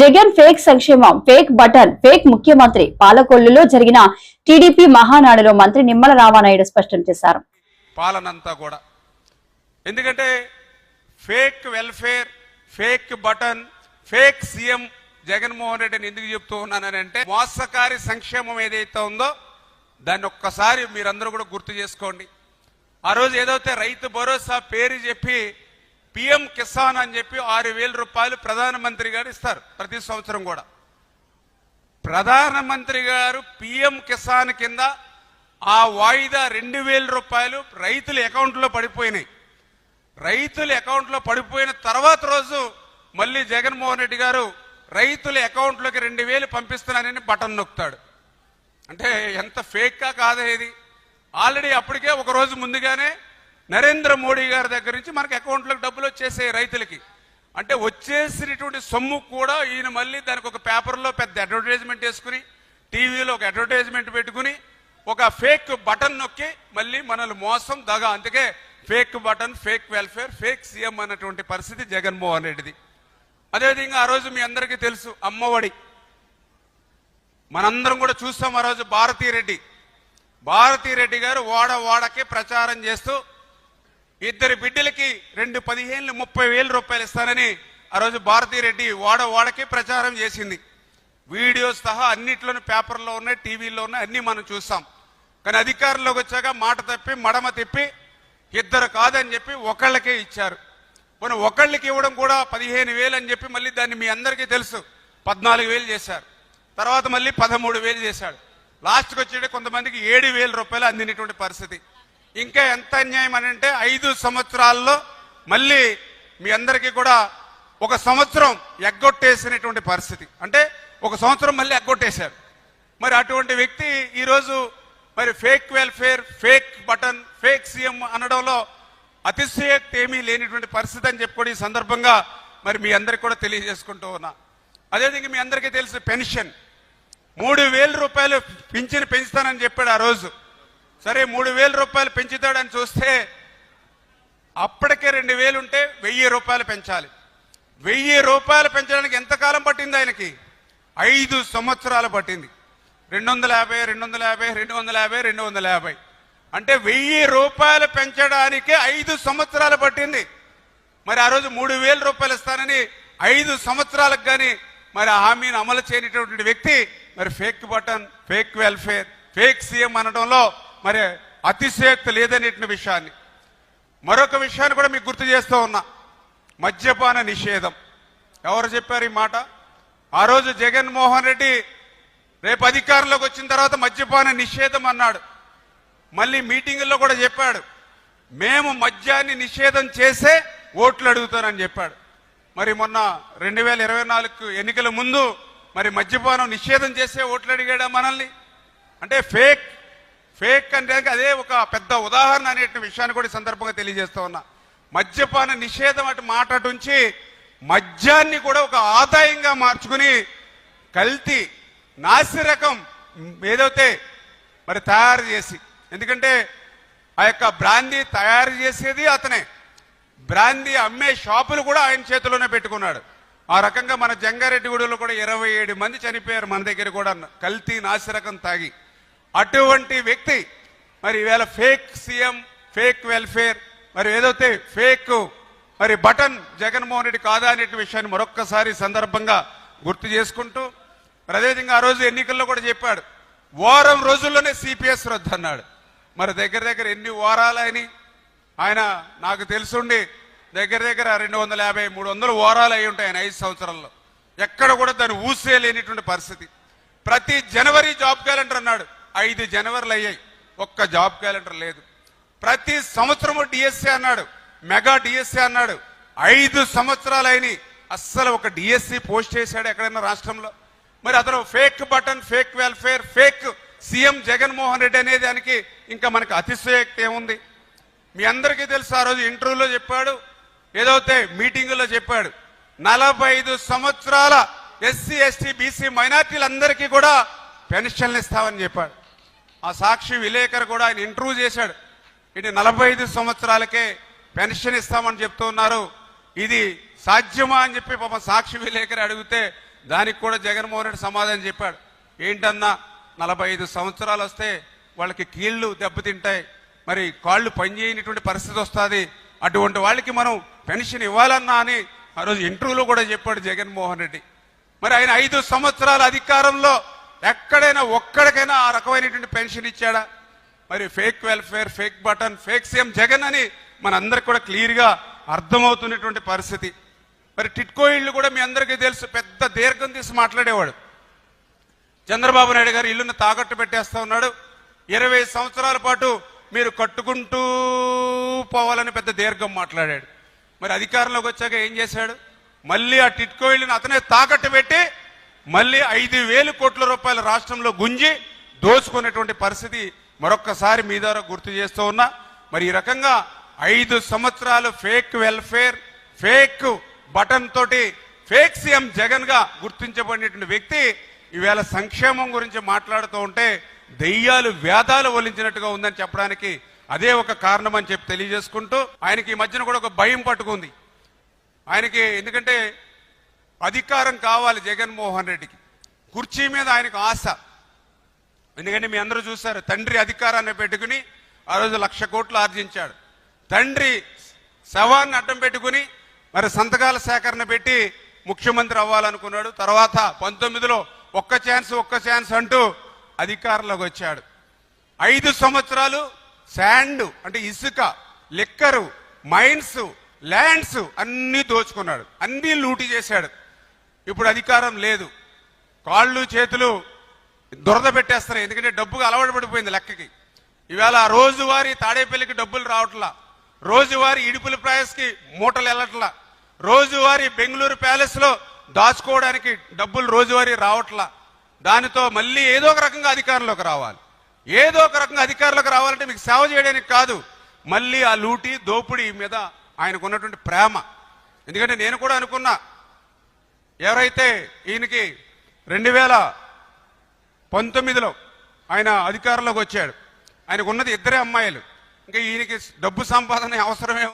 Jagan fake సంక్షేమం fake button fake ముఖ్యమంత్రి పాలకొల్లులో జరిగిన టీడీపీ మహానాడులో మంత్రి నిమ్మల రామానాయుడు స్పష్టం చేశారు. పాలనంతా కూడా. ఎందుకంటే fake welfare fake button fake CM Jaganmohan రెడ్డిని ఎందుకు చెప్తూ ఉన్నానంటే మోసకారి సంక్షేమం ఏదైతే ఉందో దాన్ని ఒక్కసారి మీరందరూ కూడా గుర్తు చేసుకోండి. ఆ రోజు ఏదైతే రైతు భరోసా పేరు చెప్పి పిఎం కిసాన్ అని చెప్పి ఆరు వేల రూపాయలు ప్రధానమంత్రి గారు ఇస్తారు ప్రతి సంవత్సరం కూడా. ప్రధానమంత్రి గారు పిఎం కిసాన్ కింద ఆ వాయిదా రెండు వేల రూపాయలు రైతుల అకౌంట్లో పడిపోయినాయి. రైతుల అకౌంట్లో పడిపోయిన తర్వాత రోజు మళ్ళీ జగన్మోహన్ రెడ్డి గారు రైతుల అకౌంట్లోకి రెండు వేలు పంపిస్తున్నానని బటన్ నొక్కుతాడు. అంటే ఎంత ఫేక్గా కాదా ఇది. ఆల్రెడీ అప్పటికే ఒక రోజు ముందుగానే నరేంద్ర మోడీ గారి దగ్గర నుంచి మనకి అకౌంట్లకు డబ్బులు వచ్చేసే రైతులకి. అంటే వచ్చేసినటువంటి సొమ్ము కూడా ఈయన మళ్ళీ దానికి ఒక పేపర్లో పెద్ద అడ్వర్టైజ్మెంట్ వేసుకుని టీవీలో ఒక అడ్వర్టైజ్మెంట్ పెట్టుకుని ఒక ఫేక్ బటన్ నొక్కి మళ్ళీ మనల్ని మోసం దగ. అందుకే fake button fake welfare fake CM అన్నటువంటి పరిస్థితి జగన్మోహన్ రెడ్డిది. అదేవిధంగా ఆ రోజు మీ అందరికీ తెలుసు అమ్మఒడి. మనందరం కూడా చూస్తాం ఆ రోజు భారతీ రెడ్డి భారతీ రెడ్డి గారు వాడ వాడకి ప్రచారం చేస్తూ ఇద్దరి బిడ్డలకి రెండు పదిహేను ముప్పై వేల రూపాయలు ఇస్తానని ఆ రోజు భారతీరెడ్డి వాడ వాడకే ప్రచారం చేసింది. వీడియోస్ సహా అన్నిట్లోనూ పేపర్లో ఉన్నాయి టీవీలో ఉన్నాయి అన్ని మనం చూస్తాం. కానీ అధికారంలోకి వచ్చాక మాట తప్పి మడమ తిప్పి ఇద్దరు కాదని చెప్పి ఒకళ్ళకే ఇచ్చారు. మనం ఒకళ్ళకి ఇవ్వడం కూడా పదిహేను వేలు అని చెప్పి మళ్ళీ దాన్ని మీ అందరికీ తెలుసు. పద్నాలుగు వేలు చేశారు. తర్వాత మళ్ళీ పదమూడు వేలు చేశాడు. లాస్ట్కి వచ్చేటి కొంతమందికి ఏడు వేల రూపాయలు అందినటువంటి పరిస్థితి. ఇంకా ఎంత అన్యాయం అని అంటే ఐదు సంవత్సరాల్లో మళ్ళీ మీ అందరికీ కూడా ఒక సంవత్సరం ఎగ్గొట్టేసినటువంటి పరిస్థితి. అంటే ఒక సంవత్సరం మళ్ళీ ఎగ్గొట్టేశారు. మరి అటువంటి వ్యక్తి ఈరోజు మరి fake welfare fake button fake CM అనడంలో అతిశయక్తి ఏమీ లేనిటువంటి పరిస్థితి అని చెప్పుకొని ఈ సందర్భంగా మరి మీ అందరికి కూడా తెలియజేసుకుంటూ ఉన్నా. అదేవిధంగా మీ అందరికీ తెలుసు పెన్షన్. మూడు వేల రూపాయలు పింఛన్ పెంచుతానని చెప్పాడు ఆ రోజు. సరే మూడు వేల రూపాయలు పెంచుతాడని చూస్తే అప్పటికే రెండు వేలు ఉంటే వెయ్యి రూపాయలు పెంచాలి. వెయ్యి రూపాయలు పెంచడానికి ఎంతకాలం పట్టింది ఆయనకి? ఐదు సంవత్సరాలు పట్టింది. రెండు వందల యాభై రెండు వందల యాభై రెండు వందల యాభై రెండు వందల యాభై. అంటే వెయ్యి రూపాయలు పెంచడానికి ఐదు సంవత్సరాలు పట్టింది. మరి ఆ రోజు మూడు వేల రూపాయలు ఇస్తానని ఐదు సంవత్సరాలకు కానీ మరి హామీని అమలు చేయనటువంటి వ్యక్తి మరి fake button fake welfare fake CM అనడంలో మరి అతిశయోక్తి లేదనేటువంటి విషయాన్ని. మరొక విషయాన్ని కూడా మీకు గుర్తు చేస్తూ ఉన్నా. మద్యపాన నిషేధం. ఎవరు చెప్పారు ఈ మాట? ఆ రోజు జగన్మోహన్ రెడ్డి రేపు అధికారంలోకి వచ్చిన తర్వాత మద్యపాన నిషేధం అన్నాడు. మళ్ళీ మీటింగుల్లో కూడా చెప్పాడు. మేము మద్యాన్ని నిషేధం చేసే ఓట్లు అడుగుతానని చెప్పాడు. మరి మొన్న రెండు వేల ఇరవై నాలుగు ఎన్నికల ముందు మరి మద్యపానం నిషేధం చేసే ఓట్లు అడిగాడా మనల్ని? అంటే ఫేక్ ఫేక్ అంటే అదే ఒక పెద్ద ఉదాహరణ అనే విషయాన్ని కూడా సందర్భంగా తెలియజేస్తూ ఉన్నా. మద్యపాన నిషేధం అటు మాటటుంచి మద్యాన్ని కూడా ఒక ఆదాయంగా మార్చుకుని కల్తీ నాసిరకం ఏదైతే మరి తయారు చేసి ఎందుకంటే ఆ యొక్క బ్రాందీ తయారు చేసేది అతనే. బ్రాందీ అమ్మే షాపులు కూడా ఆయన చేతిలోనే పెట్టుకున్నాడు. ఆ రకంగా మన జంగారెడ్డిగూడలో కూడా ఇరవై ఏడు మంది చనిపోయారు మన దగ్గర కూడా. కల్తీ నాసిరకం తాగి. అటువంటి వ్యక్తి మరి ఈవేళ ఫేక్ సీఎం ఫేక్ వెల్ఫేర్ మరి ఏదైతే ఫేక్ మరి బటన్ జగన్మోహన్ రెడ్డి కాదా అనే విషయాన్ని మరొక్కసారి సందర్భంగా గుర్తు చేసుకుంటూ మరి అదేవిధంగా ఆ రోజు ఎన్నికల్లో కూడా చెప్పాడు వారం రోజుల్లోనే సిపిఎస్ రద్దు అన్నాడు. మరి దగ్గర దగ్గర ఎన్ని వారాలని ఆయన నాకు తెలుసుండి దగ్గర దగ్గర రెండు వందల యాభై మూడు వందల వారాలు అయి ఉంటాయి ఆయన ఐదు సంవత్సరాల్లో. ఎక్కడ కూడా దాన్ని ఊసే లేనిటువంటి పరిస్థితి. ప్రతి జనవరి జాబ్ క్యాలెండర్ అన్నాడు. ఐదు జనవరిలు అయ్యాయి. ఒక్క జాబ్ క్యాలెండర్ లేదు. ప్రతి సంవత్సరము డిఎస్సీ అన్నాడు. మెగా డిఎస్సీ అన్నాడు. ఐదు సంవత్సరాలు అయినాయి. అస్సలు ఒక డిఎస్సి పోస్ట్ చేశాడు ఎక్కడైనా రాష్ట్రంలో? మరి అతను fake button fake welfare fake CM Jaganmohan Reddy అనే దానికి ఇంకా మనకు అతిశయోక్తి ఏముంది? మీ అందరికీ తెలుసు ఆ రోజు ఇంటర్వ్యూలో చెప్పాడు ఏదైతే మీటింగులో చెప్పాడు నలభై ఐదు సంవత్సరాల ఎస్సీ ఎస్టీ బీసీ మైనార్టీలందరికీ కూడా పెన్షన్లు ఇస్తామని చెప్పాడు. ఆ సాక్షి విలేకరు కూడా ఆయన ఇంటర్వ్యూ చేశాడు. ఇది నలభై ఐదు సంవత్సరాలకే పెన్షన్ ఇస్తామని చెప్తూ ఉన్నారు. ఇది సాధ్యమా అని చెప్పి పాపం సాక్షి విలేకరు అడిగితే దానికి కూడా జగన్మోహన్ రెడ్డి సమాధానం చెప్పాడు. ఏంటన్నా నలభై ఐదు సంవత్సరాలు వస్తే వాళ్ళకి కీళ్ళు దెబ్బతింటాయి. మరి కాళ్ళు పనిచేయనటువంటి పరిస్థితి వస్తుంది. అటువంటి వాళ్ళకి మనం పెన్షన్ ఇవ్వాలన్నా అని ఆ రోజు ఇంటర్వ్యూలో కూడా చెప్పాడు జగన్మోహన్ రెడ్డి. మరి ఆయన ఐదు సంవత్సరాల అధికారంలో ఎక్కడైనా ఒక్కడికైనా ఆ రకమైనటువంటి పెన్షన్ ఇచ్చాడా? మరి fake welfare fake button fake CM Jagan అని మనందరికి కూడా క్లియర్గా అర్థమవుతున్నటువంటి పరిస్థితి. మరి టిట్కో ఇళ్ళు కూడా మీ అందరికీ తెలుసు పెద్ద దీర్ఘం తీసి మాట్లాడేవాడు. చంద్రబాబు నాయుడు గారు ఇల్లును తాకట్టు పెట్టేస్తా ఉన్నాడు. ఇరవై సంవత్సరాల పాటు మీరు కట్టుకుంటూ పోవాలని పెద్ద దీర్ఘం మాట్లాడాడు. మరి అధికారంలోకి వచ్చాక ఏం చేశాడు? మళ్ళీ ఆ టిట్కో ఇల్లును అతనే తాకట్టు పెట్టి మళ్ళీ ఐదు వేలు కోట్ల రూపాయల రాష్ట్రంలో గుంజి దోచుకునేటువంటి పరిస్థితి మరొక్కసారి మీ ద్వారా గుర్తు చేస్తూ ఉన్నా. మరి ఈ రకంగా ఐదు సంవత్సరాలు ఫేక్ వెల్ఫేర్ ఫేక్ బటన్ తోటి ఫేక్ సీఎం జగన్గా గుర్తించబడినటువంటి వ్యక్తి ఈవేళ సంక్షేమం గురించి మాట్లాడుతూ ఉంటే దెయ్యాలు వేదాలు ఒలించినట్టుగా ఉందని చెప్పడానికి అదే ఒక కారణం అని చెప్పి తెలియజేసుకుంటూ ఆయనకి ఈ మధ్యన కూడా ఒక భయం పట్టుకుంది. ఆయనకి ఎందుకంటే అధికారం కావాలి జగన్మోహన్ రెడ్డికి. కుర్చీ మీద ఆయనకు ఆశ. ఎందుకంటే మీ అందరూ చూశారు తండ్రి అధికారాన్ని పెట్టుకుని ఆ రోజు లక్ష కోట్లు ఆర్జించాడు. తండ్రి శవాన్ని అడ్డం పెట్టుకుని మరి సంతకాల సేకరణ పెట్టి ముఖ్యమంత్రి అవ్వాలనుకున్నాడు. తర్వాత పంతొమ్మిదిలో ఒక్క ఛాన్స్ ఒక్క ఛాన్స్ అంటూ అధికారంలోకి వచ్చాడు. ఐదు సంవత్సరాలు శాండ్ అంటే ఇసుక లిక్కరు మైన్స్ ల్యాండ్స్ అన్నీ దోచుకున్నాడు. అన్నీ లూటీ చేశాడు. ఇప్పుడు అధికారం లేదు. కాళ్ళు చేతులు దురద పెట్టేస్తున్నాయి. ఎందుకంటే డబ్బుకు అలవాటు పడిపోయింది లెక్కకి. ఇవాళ రోజువారీ తాడేపల్లికి డబ్బులు రావట్లా. రోజువారీ ఇడుపుల ప్రయాస్కి మూటలు వెళ్ళట్లా. రోజువారీ బెంగళూరు ప్యాలెస్లో దాచుకోవడానికి డబ్బులు రోజువారీ రావట్లా. దానితో మళ్ళీ ఏదో ఒక రకంగా అధికారంలోకి రావాలి. ఏదో ఒక రకంగా అధికారంలోకి రావాలంటే మీకు సేవ చేయడానికి కాదు. మళ్ళీ ఆ లూటి దోపిడీ మీద ఆయనకు ఉన్నటువంటి ప్రేమ. ఎందుకంటే నేను కూడా అనుకున్నా ఎవరైతే ఈయనకి రెండు వేల పంతొమ్మిదిలో ఆయన అధికారంలోకి వచ్చాడు ఆయనకు ఉన్నది ఇద్దరే అమ్మాయిలు. ఇంకా ఈయనకి డబ్బు సంపాదన అవసరమే